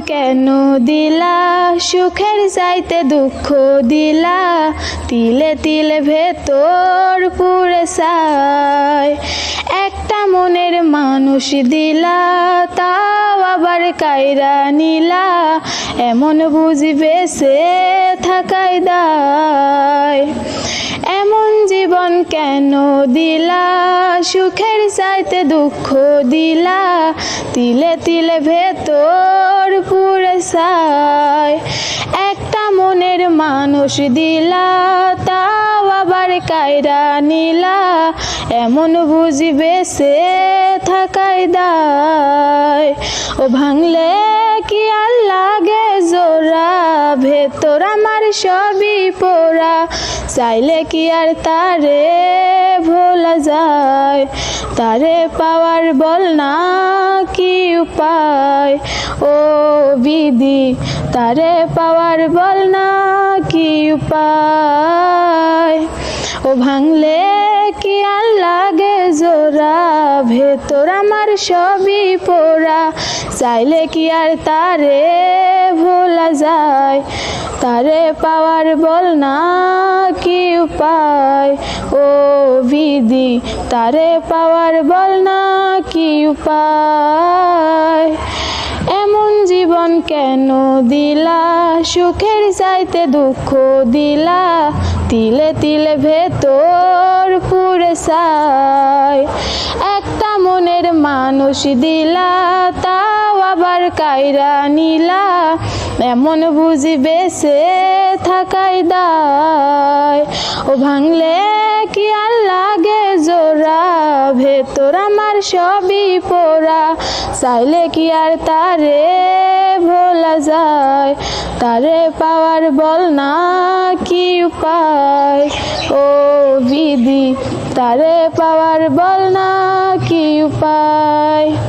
কেন দিলা? সুখের চাইতে দুঃখ দিলা? তিলে তিলে ভেতর পুরে সায় একটা মনের মানুষ দিলা, তাও আবার কায়রা নিলা। এমন বুঝবে সে থাকাই দায়। এমন জীবন কেন দিলা? সুখের চাইতে দুঃখ দিলা। তিলে তিলে ভেতর সায় একটা মনের মানুষ দিলা, তাও আবার কায়রা নিলা। এমন বুঝবে সে থাকাই দায়। ও ভাঙলে কি আর লাগে জোড়া? ভেতর আমার সবই পোড়া। চাইলে কি আর তারে ভোলা যায়? তারে পাওয়ার বল না কি উপায়? ও বিধি, তারে পাওয়ার বল না কি উপায়? ও ভাঙলে কি আর লাগে জোড়া? ভেতর আমার সবই পোড়া। চাইলে কি আর তারে ভোলা যায়? তারে পাওয়ার বল না কি উপায়? ও বিধি, তারে পাওয়ার বল না কি উপায়? জীবন কেন দিলা? সুখের চাইতে দুঃখ দিলা। তিলে তিলে ভেতর পুরে সায় একটা মনের মানুষ দিলা, তাও আবার কায়রা নিলা। এমন বুঝবে সে থাকাই দায়। ও ভাঙলে কি আর লাগে জোড়া? ভেতর আমার সবই পোড়া। চাইলে কি আর তারে যায়, তারে পাওয়ার বল না কি উপায়? ও বিধি, তারে পাওয়ার বল না কি উপায়?